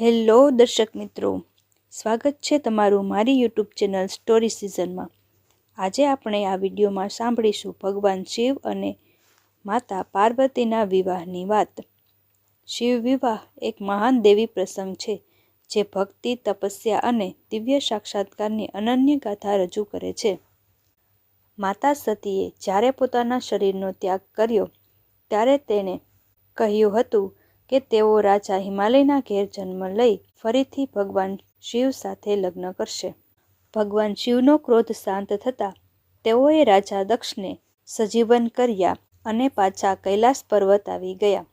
Hello દર્શક મિત્રો, સ્વાગત છે તમારું મારી યુટ્યુબ ચેનલ સ્ટોરી સિઝનમાં આજે આપણે આ વિડીયોમાં સાંભળીશું ભગવાન શિવ અને માતા પાર્વતીના વિવાહની વાત. શિવ વિવાહ એક મહાન દેવી પ્રસંગ છે, જે ભક્તિ, તપસ્યા અને દિવ્ય સાક્ષાત્કારની અનન્ય ગાથા રજૂ કરે છે. માતા સતીએ જ્યારે પોતાના શરીરનો ત્યાગ કર્યો, ત્યારે તેણે કહ્યું હતું કે તેઓ રાજા હિમાલયના ઘેર જન્મ લઈ ફરીથી ભગવાન શિવ સાથે લગ્ન કરશે. ભગવાન શિવનો ક્રોધ શાંત થતાં તેઓએ રાજા દક્ષને સજીવન કર્યા અને પાછા કૈલાસ પર્વત આવી ગયા.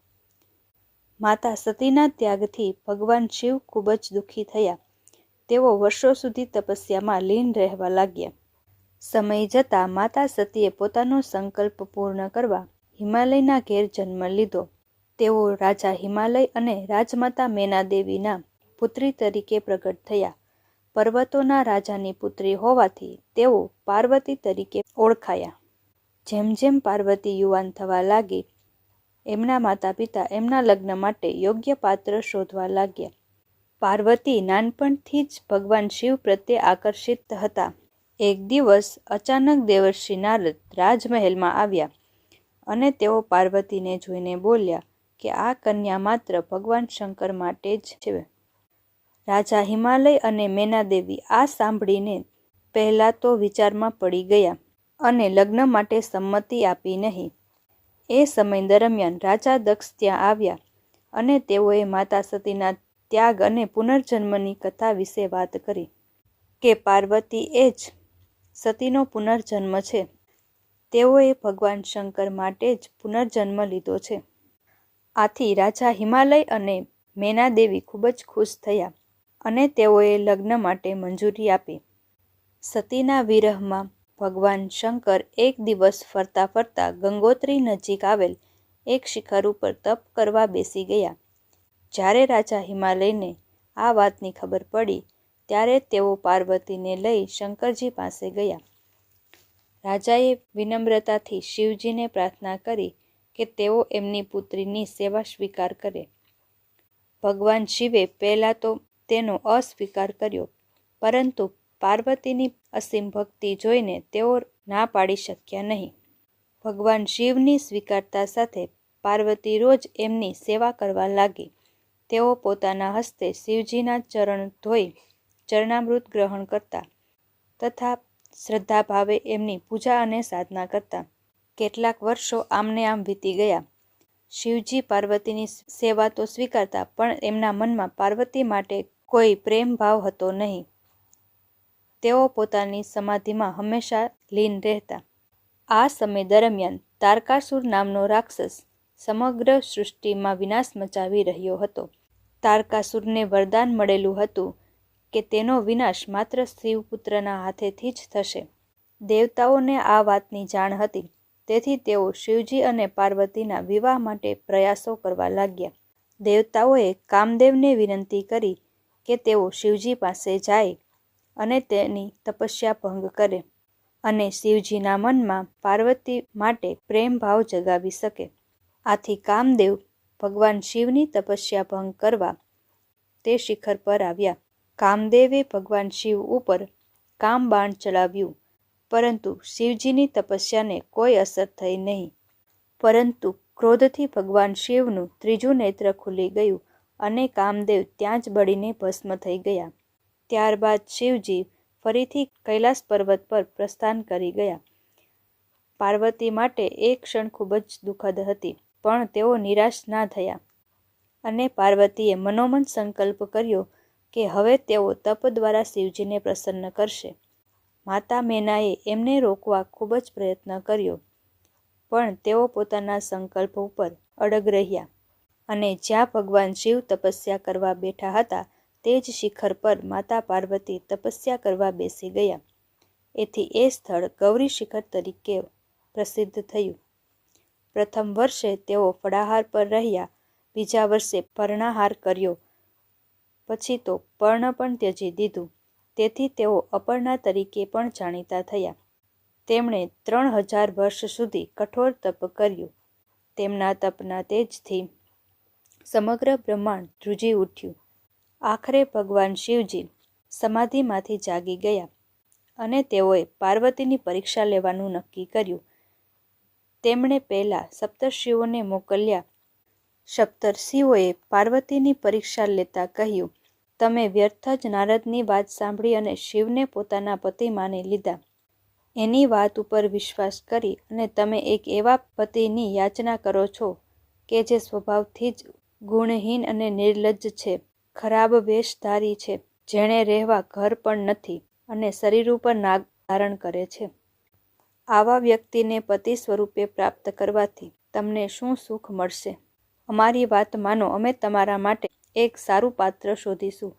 માતા સતીના ત્યાગથી ભગવાન શિવ ખૂબ જ દુઃખી થયા. તેઓ વર્ષો સુધી તપસ્યામાં લીન રહેવા લાગ્યા. સમય જતાં માતા સતીએ પોતાનો સંકલ્પ પૂર્ણ કરવા હિમાલયના ઘેર જન્મ લીધો. તેઓ રાજા હિમાલય અને રાજમાતા મેનાદેવીના પુત્રી તરીકે પ્રગટ થયા. પર્વતોના રાજાની પુત્રી હોવાથી તેઓ પાર્વતી તરીકે ઓળખાયા. જેમ જેમ પાર્વતી યુવાન થવા લાગી, એમના માતા પિતા એમના લગ્ન માટે યોગ્ય પાત્ર શોધવા લાગ્યા. પાર્વતી નાનપણથી જ ભગવાન શિવ પ્રત્યે આકર્ષિત હતા. એક દિવસ અચાનક દેવર્ષિ નારદ રાજમહેલમાં આવ્યા અને તેઓ પાર્વતીને જોઈને બોલ્યા કે આ કન્યા માત્ર ભગવાન શંકર માટે જ છે. રાજા હિમાલય અને મેનાદેવી આ સાંભળીને પહેલાં તો વિચારમાં પડી ગયા અને લગ્ન માટે સંમતિ આપી નહીં. એ સમય દરમિયાન રાજા દક્ષ ત્યાં આવ્યા અને તેઓએ માતા સતીના ત્યાગ અને પુનર્જન્મની કથા વિશે વાત કરી કે પાર્વતી એ જ સતીનો પુનર્જન્મ છે. તેઓએ ભગવાન શંકર માટે જ પુનર્જન્મ લીધો છે. આથી રાજા હિમાલય અને મેનાદેવી ખૂબ જ ખુશ થયા અને તેઓએ લગ્ન માટે મંજૂરી આપી. સતીના વિરહમાં ભગવાન શંકર એક દિવસ ફરતા ફરતા ગંગોત્રી નજીક આવેલ એક શિખર ઉપર તપ કરવા બેસી ગયા. જ્યારે રાજા હિમાલયને આ વાતની ખબર પડી, ત્યારે તેઓ પાર્વતીને લઈ શંકરજી પાસે ગયા. રાજાએ વિનમ્રતાથી શિવજીને પ્રાર્થના કરી કે તેઓ એમની પુત્રીની સેવા સ્વીકાર કરે. ભગવાન શિવે પહેલાં તો તેનો અસ્વીકાર કર્યો, પરંતુ પાર્વતીની અસીમ ભક્તિ જોઈને તેઓ ના પાડી શક્યા નહીં. ભગવાન શિવની સ્વીકારતા સાથે પાર્વતી રોજ એમની સેવા કરવા લાગી. તેઓ પોતાના હસ્તે શિવજીના ચરણ ધોઈ ચરણામૃત ગ્રહણ કરતા તથા શ્રદ્ધાભાવે એમની પૂજા અને સાધના કરતા કેટલાક વર્ષો આમને આમ વીતી ગયા. શિવજી પાર્વતીની સેવા તો સ્વીકારતા, પણ એમના મનમાં પાર્વતી માટે કોઈ પ્રેમ ભાવ હતો નહીં. તેઓ પોતાની સમાધિમાં હંમેશા લીન રહેતા. આ સમય દરમિયાન તારકાસુર નામનો રાક્ષસ સમગ્ર સૃષ્ટિમાં વિનાશ મચાવી રહ્યો હતો. તારકાસુરને વરદાન મળેલું હતું કે તેનો વિનાશ માત્ર શિવપુત્રના હાથેથી જ થશે. દેવતાઓને આ વાતની જાણ હતી. તેથી તેઓ શિવજી અને પાર્વતીના વિવાહ માટે પ્રયાસો કરવા લાગ્યા. દેવતાઓએ કામદેવને વિનંતી કરી કે તેઓ શિવજી પાસે જાય અને તેની તપસ્યા ભંગ કરે અને શિવજીના મનમાં પાર્વતી માટે પ્રેમ ભાવ જગાવી શકે. આથી કામદેવ ભગવાન શિવની તપસ્યા ભંગ કરવા તે શિખર પર આવ્યા. કામદેવે ભગવાન શિવ ઉપર કામબાણ ચલાવ્યું. પરંતુ શિવજીની તપસ્યાને કોઈ અસર થઈ નહીં. પરંતુ ક્રોધથી ભગવાન શિવનું ત્રીજું નેત્ર ખુલી ગયું અને કામદેવ ત્યાં જ બળીને ભસ્મ થઈ ગયા. ત્યારબાદ શિવજી ફરીથી કૈલાસ પર્વત પર પ્રસ્થાન કરી ગયા. પાર્વતી માટે એ ક્ષણ ખૂબ જ દુઃખદ હતી, પણ તેઓ નિરાશ ના થયા. અને પાર્વતીએ મનોમન સંકલ્પ કર્યો કે હવે તેઓ તપ દ્વારા શિવજીને પ્રસન્ન કરશે. માતા મેનાએ એમને રોકવા ખૂબ જ પ્રયત્ન કર્યો. પણ તેઓ પોતાના સંકલ્પ ઉપર અડગ રહ્યા અને જ્યાં ભગવાન શિવ તપસ્યા કરવા બેઠા હતા, તે જ શિખર પર માતા પાર્વતી તપસ્યા કરવા બેસી ગયા. એથી એ સ્થળ ગૌરી શિખર તરીકે પ્રસિદ્ધ થયું. પ્રથમ વર્ષે તેઓ ફળાહાર પર રહ્યા, બીજા વર્ષે પર્ણાહાર કર્યો. પછી તો પર્ણ પણ ત્યજી દીધું. તેથી તેઓ અપર્ણા તરીકે પણ જાણીતા થયા. તેમણે ત્રણ હજાર વર્ષ સુધી કઠોર તપ કર્યું. તેમના તપના તેજથી સમગ્ર બ્રહ્માંડ ધ્રુજી ઉઠ્યું. આખરે ભગવાન શિવજી સમાધિમાંથી જાગી ગયા અને તેઓએ પાર્વતીની પરીક્ષા લેવાનું નક્કી કર્યું. તેમણે પહેલા સપ્તર્ષિઓને મોકલ્યા. સપ્તર્ષિઓએ પાર્વતીની પરીક્ષા લેતા કહ્યું તમે વ્યર્થ જ નારદની વાત સાંભળી અને શિવને પોતાના પતિ માની લીધા. એની વાત ઉપર વિશ્વાસ કરી અને તમે એક એવા પતિની યાચના કરો છો કે જે સ્વભાવથી જ ગુણહીન અને નિર્લજ્જ છે, ખરાબ વેશધારી છે, જેણે રહેવા ઘર પણ નથી અને શરીર ઉપર નાગ ધારણ કરે છે. આવા વ્યક્તિને પતિ સ્વરૂપે પ્રાપ્ત કરવાથી તમને શું સુખ મળશે? અમારી વાત માનો, અમે તમારા માટે એક સારું પાત્ર શોધીશું.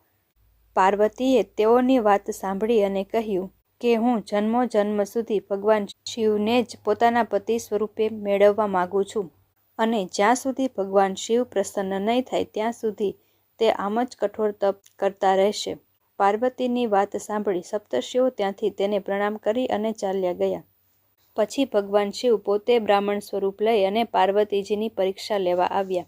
પાર્વતીએ તેઓની વાત સાંભળી અને કહ્યું કે હું જન્મો જન્મ સુધી ભગવાન શિવને જ પોતાના પતિ સ્વરૂપે મેળવવા માગું છું અને જ્યાં સુધી ભગવાન શિવ પ્રસન્ન નહીં થાય ત્યાં સુધી તે આમ જ કઠોર તપ કરતા રહેશે. પાર્વતીની વાત સાંભળી સપ્તર્ષિઓ ત્યાંથી તેને પ્રણામ કરી અને ચાલ્યા ગયા. પછી ભગવાન શિવ પોતે બ્રાહ્મણ સ્વરૂપ લઈ અને પાર્વતીજીની પરીક્ષા લેવા આવ્યા.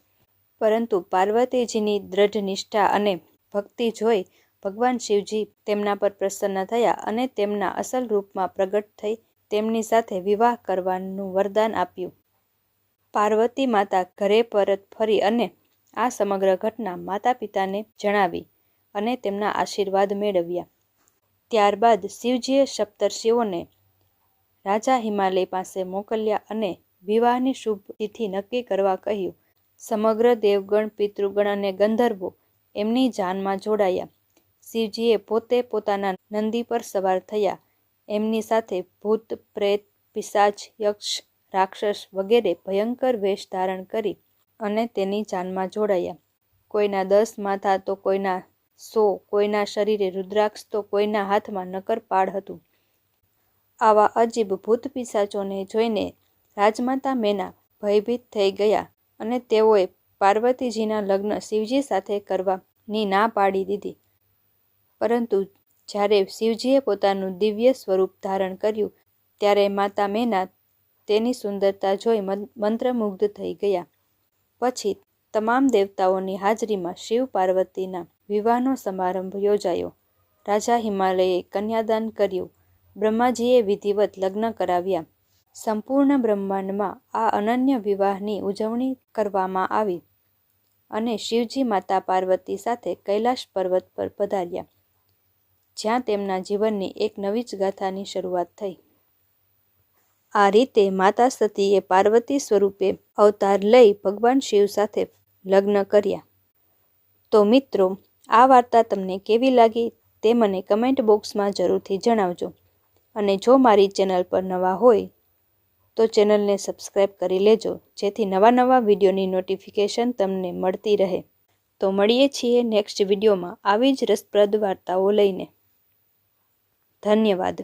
પરંતુ પાર્વતીજીની દ્રઢ નિષ્ઠા અને ભક્તિ જોઈ ભગવાન શિવજી તેમના પર પ્રસન્ન થયા અને તેમના અસલ રૂપમાં પ્રગટ થઈ તેમની સાથે વિવાહ કરવાનું વરદાન આપ્યું. પાર્વતી માતા ઘરે પરત ફરી અને આ સમગ્ર ઘટના માતા પિતાને જણાવી અને તેમના આશીર્વાદ મેળવ્યા. ત્યારબાદ શિવજીએ સપ્તર્ષિઓને રાજા હિમાલય પાસે મોકલ્યા અને વિવાહની શુભ તિથિ નક્કી કરવા કહ્યું સમગ્ર દેવગણ, પિતૃગણ અને ગંધર્વો એમની જાનમાં જોડાયા. શિવજીએ પોતે પોતાના નંદી પર સવાર થયા. એમની સાથે ભૂત, પ્રેત, પિશાચ, યક્ષ, રાક્ષસ વગેરે ભયંકર વેશ ધારણ કરી અને તેની જાનમાં જોડાયા. કોઈના દસ માથા તો કોઈના સો, કોઈના શરીરે રુદ્રાક્ષ તો કોઈના હાથમાં નકર પાડ હતું. આવા અજીબ ભૂત પિશાચોને જોઈને રાજમાતા મેના ભયભીત થઈ ગયા. અને તેઓએ પાર્વતીજીના લગ્ન શિવજી સાથે કરવાની ના પાડી દીધી. પરંતુ જ્યારે શિવજીએ પોતાનું દિવ્ય સ્વરૂપ ધારણ કર્યું, ત્યારે માતા મેના તેની સુંદરતા જોઈ મંત્રમુગ્ધ થઈ ગયા. પછી તમામ દેવતાઓની હાજરીમાં શિવ પાર્વતીના વિવાહનો સમારંભ યોજાયો. રાજા હિમાલયે કન્યાદાન કર્યું. બ્રહ્માજીએ વિધિવત લગ્ન કરાવ્યા. સંપૂર્ણ બ્રહ્માંડમાં આ અનન્ય વિવાહની ઉજવણી કરવામાં આવી અને શિવજી માતા પાર્વતી સાથે કૈલાશ પર્વત પર પધાર્યા, જ્યાં તેમના જીવનની એક નવી જ ગાથાની શરૂઆત થઈ. આ રીતે માતા સતીએ પાર્વતી સ્વરૂપે અવતાર લઈ ભગવાન શિવ સાથે લગ્ન કર્યા. તો મિત્રો, આ વાર્તા તમને કેવી લાગી તે મને કમેન્ટ બોક્સમાં જરૂરથી જણાવજો અને જો મારી ચેનલ પર નવા હોય તો ચેનલને સબસ્ક્રાઈબ કરી લેજો, જેથી નવા નવા વિડીયોની નોટિફિકેશન તમને મળતી રહે. તો મળીએ છીએ નેક્સ્ટ વિડીયોમાં. આવી જ રસપ્રદ વાર્તાઓ લઈને. ધન્યવાદ.